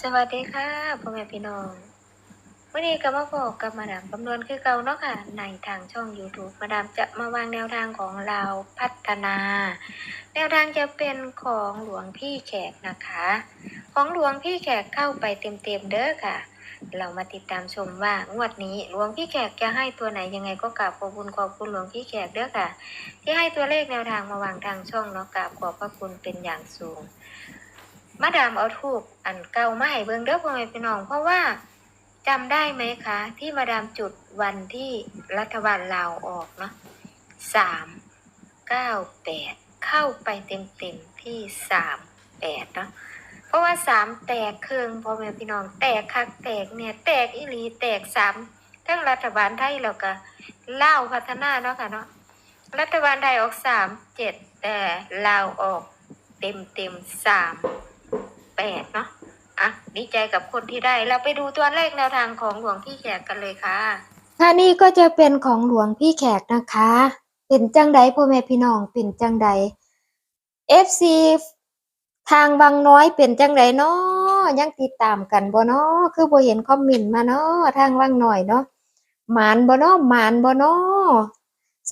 สวัสดีค่ะพ่อแม่พี่น้องวันนี้ก็มาบอกกับมาดามคำนวณคือเก่าเนาะค่ะ ในทางช่อง YouTube มาดามจะมาวางแนวทางของเราพัฒนา แนวทางจะเป็นของหลวงพี่แขกนะคะ ของหลวงพี่แขกเข้าไปเต็มๆเด้อค่ะ เรามาติดตามชมว่างวดนี้หลวงพี่แขกจะให้ตัวไหนยังไงก็กราบขอบคุณขอบคุณหลวงพี่แขกเด้อค่ะ ที่ให้ตัวเลขแนวทางมาวางทางช่องเนาะกราบขอบพระคุณเป็นอย่างสูง มาดามเอาทูบอันเก่ามาให้เบิ่งเด้อพ่อแม่พี่น้อง เพราะว่าจำได้ไหมคะ ที่มาดามจุดวันที่รัฐบาลลาวออกเนาะสามเก้าแปดเข้าไปเต็มเต็มที่สามแปดเนาะเพราะว่าสามแตกเครื่องพ่อแม่พี่น้อง แตกคักแตกเนี่ย แตกอีหลีแตกสามทั้งรัฐบาลไทยแล้วก็เล่าพัฒนาเนาะค่ะเนาะรัฐบาลไทยออกสามเจ็ดแต่ลาวออกเต็มเต็มสาม แปดเนาะอะดีใจกับคนที่ได้ เราไปดูตัวเลขแนวทางของหลวงพี่แขกกันเลยค่ะค่ะนี่ก็จะเป็นของหลวงพี่แขกนะคะ เป็นจังใดพ่อแม่พี่น้องเป็นจังใด FC ทางบางน้อยเป็นจังใดเนาะยังติดตามกันบ่เนาะคือบ่เห็นคอมเมนต์มาเนาะทางบางน้อยเนาะหมานบ่เนาะหมานบ่เนาะ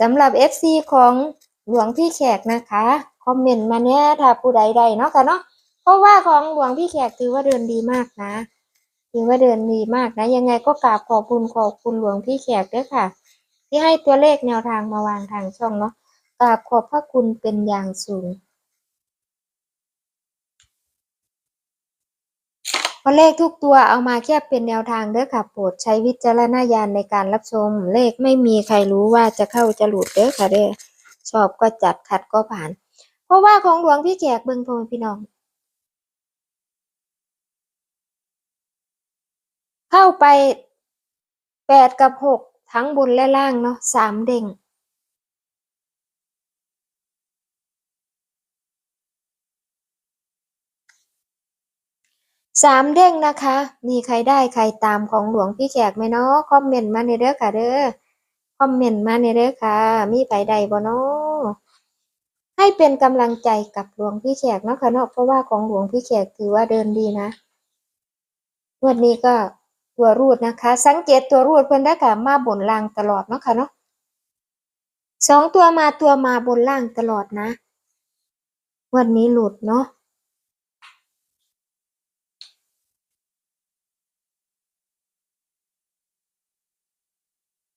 สำหรับ FC ของหลวงพี่แขกนะคะ คอมเมนต์มาเนี่ยถ้าผู้ใดใดเนาะค่ะเนาะ เพราะว่าของหลวงพี่แขกถือว่าเดินดีมากนะถือว่าเดินดีมากนะ ยังไงก็กราบขอบคุณขอบคุณหลวงพี่แขกด้วยค่ะ ที่ให้ตัวเลขแนวทางมาวางทางช่องเนาะกราบขอบพระคุณเป็นอย่างสูงเพราะเลขทุกตัวเอามาแค่เป็นแนวทางเด้อค่ะโปรดใช้วิจารณญาณในการรับชม เลขไม่มีใครรู้ว่าจะเข้าจะหลุดเด้อค่ะเด้อชอบก็จัดขัดก็ผ่าน เพราะว่าของหลวงพี่แขกเบิ่งพ่อแม่พี่น้อง เข้าไปแปดกับหกทั้งบนและล่างเนาะสามเด้งสามเด้งนะคะ มีใครได้ใครตามของหลวงพี่แขกไหมเนาะคอมเมนต์มาในเด้อค่ะเด้อคอมเมนต์มาในเด้อค่ะ มีใครใดบ่เนาะให้เป็นกำลังใจกับหลวงพี่แขกเนาะค่ะเนาะเพราะว่าของหลวงพี่แขกถือว่าเดินดีนะ วันนี้ก็ ตัวรูดนะคะ สังเกตตัวรูดเพิ่อนได้ค่ะมาบนล่างตลอดเนาะค่ะเนาะสองตัวมาตัวมาบนล่างตลอดนะ วันนี้หลุดเนาะ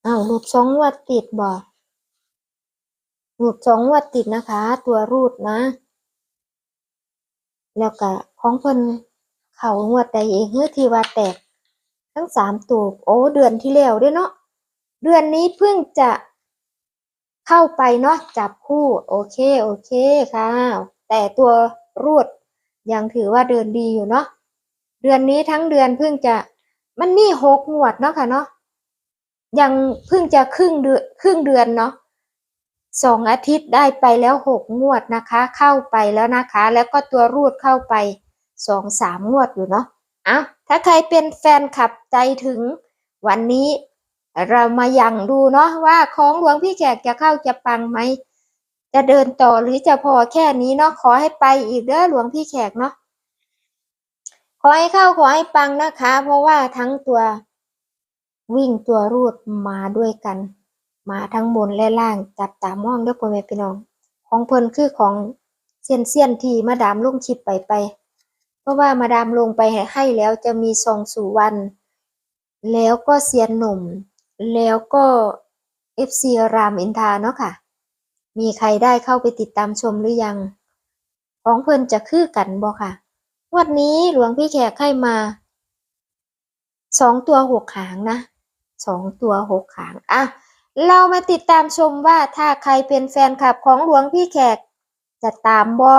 อ้าวหลุดสองงวดติดบ่หลุดสองงวดติดนะคะ ตัวรูดนะ แล้วก็ของเพิ่นเขางวดใดเองเฮือที่ว่าแตก ทั้งสามตัวโอ้เดือนที่แล้วด้วยเนาะเดือนนี้เพิ่งจะเข้าไปเนาะจับคู่ โอเคโอเคค่ะ แต่ตัวรูดยังถือว่าเดินดีอยู่เนาะเดือนนี้ทั้งเดือนเพิ่งจะมันมีหกงวดเนาะค่ะเนาะยังเพิ่งจะครึ่งเดือนครึ่งเดือนเนาะสองอาทิตย์ได้ไปแล้วหกงวดนะคะ เข้าไปแล้วนะคะ แล้วก็ตัวรูดเข้าไปสองสามงวดอยู่เนาะอะ ถ้าใครเป็นแฟนคลับใจถึงวันนี้เรามายังดูเนาะว่าของหลวงพี่แขกจะเข้าจะปังไหม จะเดินต่อหรือจะพอแค่นี้เนาะขอให้ไปอีกเด้อหลวงพี่แขกเนาะขอให้เข้าขอให้ปังนะคะ เพราะว่าทั้งตัววิ่งตัวรูดมาด้วยกัน มาทั้งบนและล่างจับตามองด้อพ่อแม่พี่น้อง ของเพิ่นคือของเซียนเซียนที่มาดามลุ่งชิปไปไป เพราะว่ามาดามลงไปให้แล้วจะมีทรงสุวรรณแล้วก็เซียนหนุ่ม แล้วก็เอฟซีรามอินทาเนาะค่ะ มีใครได้เข้าไปติดตามชมหรือยัง ของเพิ่นจะคือกันบ่ค่ะ วันนี้หลวงพี่แขกให้มาสองตัวหกหางนะสองตัวหกหางอะเรามาติดตามชมว่าถ้าใครเป็นแฟนคลับของหลวงพี่แขกจะตามบ่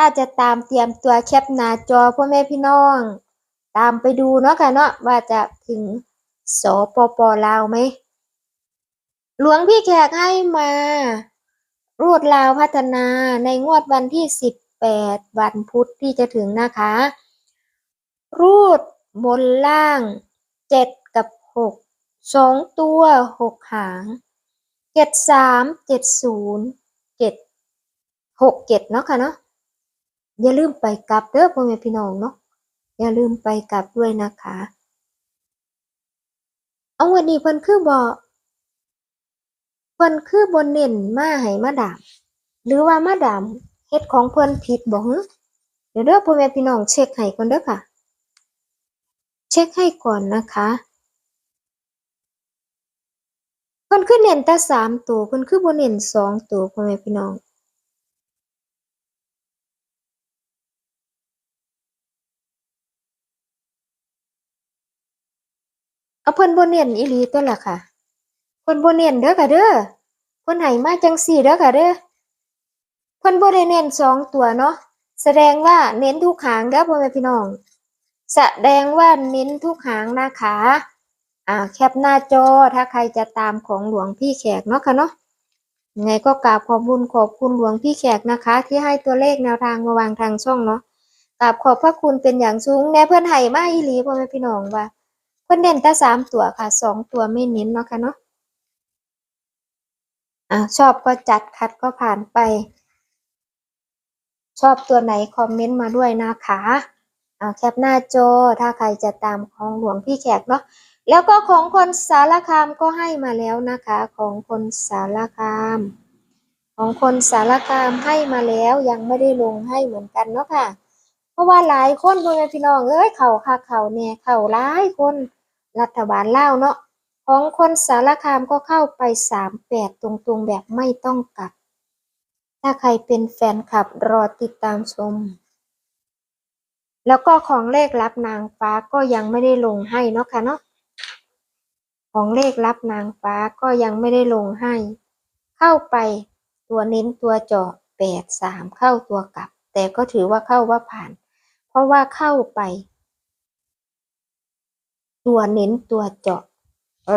ถ้าจะตามเตรียมตัวแคปหน้าจอพ่อแม่พี่น้อง ตามไปดูเนาะค่ะเนาะว่าจะถึงสปปลาวไหม หลวงพี่แขกให้มา รูดลาวพัฒนาในงวดวันที่ 18 วันพุธที่จะถึงนะคะ รูดบนล่าง 7 กับ6สองตัว 6 หางเจ็ดสามเจ็ดศูนย์เจ็ดหกเจ็ดเนาะค่ะเนาะ อย่าลืมไปกลับเด้อพ่อแม่พี่น้องเนาะอย่าลืมไปกลับด้วยนะคะ เอาวันนี้เพิ่นคือบ่เพิ่นคือบ่เน้นมาให้มาดาม หรือว่ามาดามเฮ็ดของเพิ่นผิดบ่ฮึเดี๋ยวเด้อพ่อแม่พี่น้องเช็คให้ก่อนเด้อค่ะ เช็คให้ก่อนนะคะเพิ่นคือเน้นแต่สามตัวเพิ่นคือบ่เน้นสองตัวพ่อแม่พี่น้อง เพิ่นบ่เน้นอีหลีตัวละค่ะเพิ่นบ่เน้นเด้อค่ะเด้อเพิ่นให้มาจังซี่เด้อค่ะเด้อเพิ่นบ่ได้เน้นสองตัวเนาะแสดงว่าเน้นทุกหางเด้อพ่อแม่พี่น้อง แสดงว่าเน้นทุกหางนะคะอ่าแคปหน้าจอถ้าใครจะตามของหลวงพี่แขกเนาะค่ะเนาะไงก็กราบขอบคุญขอบคุณหลวงพี่แขกนะคะ ที่ให้ตัวเลขแนวทางมาวางทางช่องเนาะกราบขอบพระคุณเป็นอย่างสูงแน่เพื่อนให้มาอีหลีพ่อแม่พี่น้องว่า เพิ่นเน้นแต่สามตัวค่ะสองตัวไม่เน้นเนาะค่ะเนาะอ่าชอบก็จัดขัดก็ผ่านไป ชอบตัวไหนคอมเมนต์มาด้วยนะคะอ่าแคปหน้าจอถ้าใครจะตามของหลวงพี่แขกเนาะแล้วก็ของคนสารคามก็ให้มาแล้วนะคะ ของคนสารคาม ของคนสารคามให้มาแล้วยังไม่ได้ลงให้เหมือนกันเนาะค่ะ เพราะว่าหลายคนพ่อแม่พี่น้องเอ้ยเข่าค่ะเข่าแน่เข่าหลายคน รัฐบาลเล่าเนาะของคนสารคามก็เข้าไปสามแปดตรงๆแบบไม่ต้องกลับ ถ้าใครเป็นแฟนคลับรอติดตามชม แล้วก็ของเลขลับนางฟ้าก็ยังไม่ได้ลงให้เนาะค่ะเนาะของเลขลับนางฟ้าก็ยังไม่ได้ลงให้ เข้าไปตัวเน้นตัวเจาะแปดสามเข้าตัวกลับ แต่ก็ถือว่าเข้าว่าผ่าน เพราะว่าเข้าไป ตัวเน้นตัวเจาะ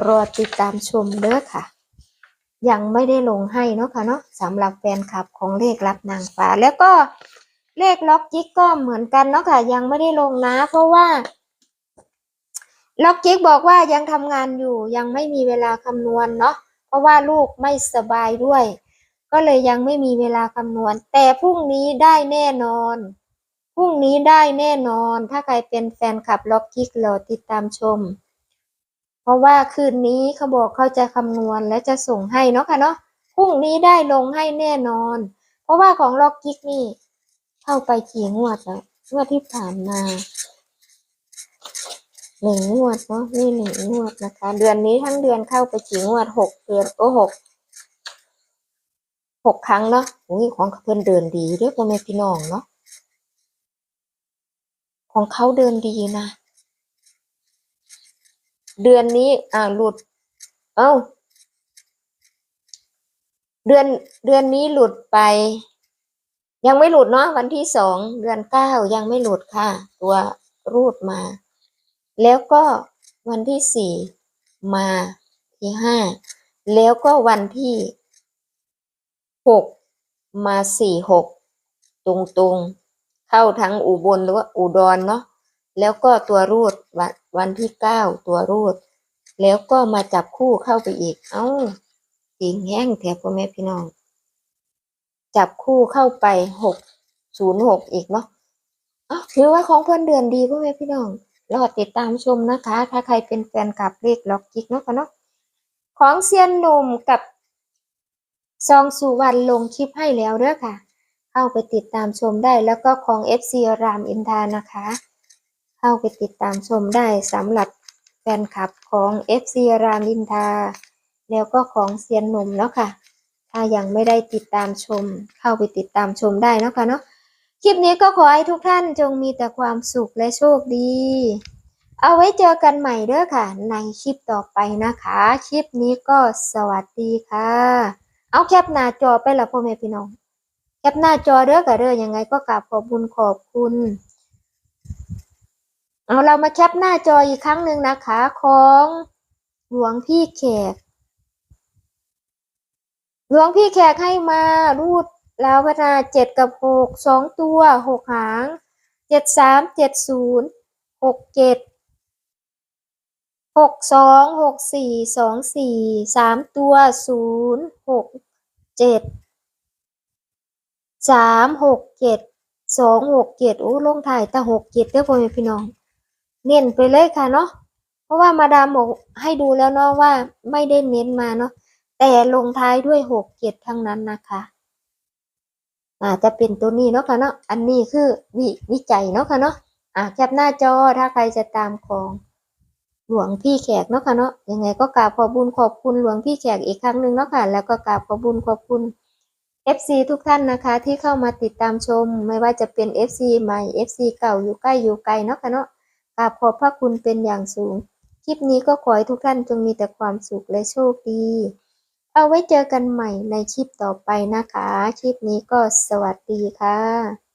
รอติดตามชมเด้อค่ะ ยังไม่ได้ลงให้เนาะค่ะเนาะสำหรับแฟนคลับของเลขรับนางฟ้า แล้วก็เลขล็อกจิกก็เหมือนกันเนาะค่ะ ยังไม่ได้ลงนะ เพราะว่า ล็อกจิกบอกว่ายังทำงานอยู่ยังไม่มีเวลาคำนวณเนาะเพราะว่าลูกไม่สบายด้วย ก็เลยยังไม่มีเวลาคำนวณ แต่พรุ่งนี้ได้แน่นอน รุ่งนี้ได้แน่นอน ถ้าใครเป็นแฟนคลับล็อกคิกรอติดตามชม เพราะว่าคืนนี้เขาบอกเขาจะคำนวณและจะส่งให้เนาะค่ะเนาะพรุ่งนี้ได้ลงให้แน่นอน เพราะว่าของล็อกคิกนี่ เข้าไปกี่งวดแล้วงวดที่ผ่านมาหนึ่งงวดเนาะนี่หนึ่งงวดนะคะ เดือนนี้ทั้งเดือนเข้าไปกี่งวดหกเดือนโอ้หกหกครั้งเนาะอุ้ยของเพิ่อนเดินดีเด้วยพ่อแม่พี่น้องเนาะ ของเขาเดินดีนะ เดือนนี้ อ่าหลุด เอ้า เดือนเดือนนี้หลุดไป ยังไม่หลุดเนาะวันที่สองเดือนเก้ายังไม่หลุดค่ะ ตัวรูดมา แล้วก็วันที่สี่มาที่ห้าแล้วก็วันที่หกมาสี่หกตรงตรงๆ เข้าทั้งอุบลหรือว่าอุดรเนาะแล้วก็ตัวรูดวันวันที่เก้าตัวรูด แล้วก็มาจับคู่เข้าไปอีก เอ้าจริงแห้งแถบพ่อแม่พี่น้อง จับคู่เข้าไปหกศูนย์หกอีกเนาะอ๋อถือว่าของเพื่อนเดือนดีพ่อแม่พี่น้องรอติดตามชมนะคะ ถ้าใครเป็นแฟนคลับเลขล็อกจิกเนาะค่ะเนาะของเซียนหนุ่มกับซองสุวรรณลงคลิปให้แล้วเด้อค่ะ เข้าไปติดตามชมได้ แล้วก็ของ FC รามอินทานะคะ เข้าไปติดตามชมได้สำหรับแฟนคลับของ FC รามอินทา แล้วก็ของเซียนหนุ่มเนาะค่ะ ถ้ายังไม่ได้ติดตามชม เข้าไปติดตามชมได้เนาะค่ะเนาะคลิปนี้ก็ขอให้ทุกท่านจงมีแต่ความสุขและโชคดี เอาไว้เจอกันใหม่เด้อค่ะ ในคลิปต่อไปนะคะ คลิปนี้ก็สวัสดีค่ะ เอาแคปหน้าจอไปละพ่อแม่พี่น้อง แคปหน้าจอเด้อค่ะเด้อยังไงก็กราบขอบคุณขอบคุณเอาเรามาแคปหน้าจออีกครั้งหนึ่งนะคะของหลวงพี่แขก หลวงพี่แขกให้มารูดลาวพัฒนาเจ็ดกับหกสองตัวหกหางเจ็ดสามเจ็ดศูนย์หกเจ็ดหกสองหกสี่สองสี่สามตัวศูนย์หกเจ็ด สามหกเจ็ดสองหกเจ็ดโอ้ลงถ่ายแต่หกเจ็ดเด้อพ่อแม่พี่น้อง เน้นไปเลยค่ะเนาะเพราะว่ามาดามบอกให้ดูแล้วเนาะว่าไม่ได้เน้นมาเนาะแต่ลงท้ายด้วยหกเจ็ดทั้งนั้นนะคะอาจจะเป็นตัวนี้เนาะค่ะเนาะอันนี้คือวิวิจัยเนาะค่ะเนาะอะแคปหน้าจอถ้าใครจะตามของหลวงพี่แขกเนาะค่ะเนาะยังไงก็กราบขอบุญขอบคุณหลวงพี่แขกอีกครั้งหนึ่งเนาะค่ะแล้วก็กราบขอบุญขอบคุณ FC ทุกท่านนะคะที่เข้ามาติดตามชม ไม่ว่าจะเป็น FC ใหม่ FC เก่าอยู่ใกล้อยู่ไกลเนาะค่ะเนาะกราบขอบพระคุณเป็นอย่างสูง คลิปนี้ก็ขอให้ทุกท่านจงมีแต่ความสุขและโชคดี เอาไว้เจอกันใหม่ในคลิปต่อไปนะคะ คลิปนี้ก็สวัสดีค่ะ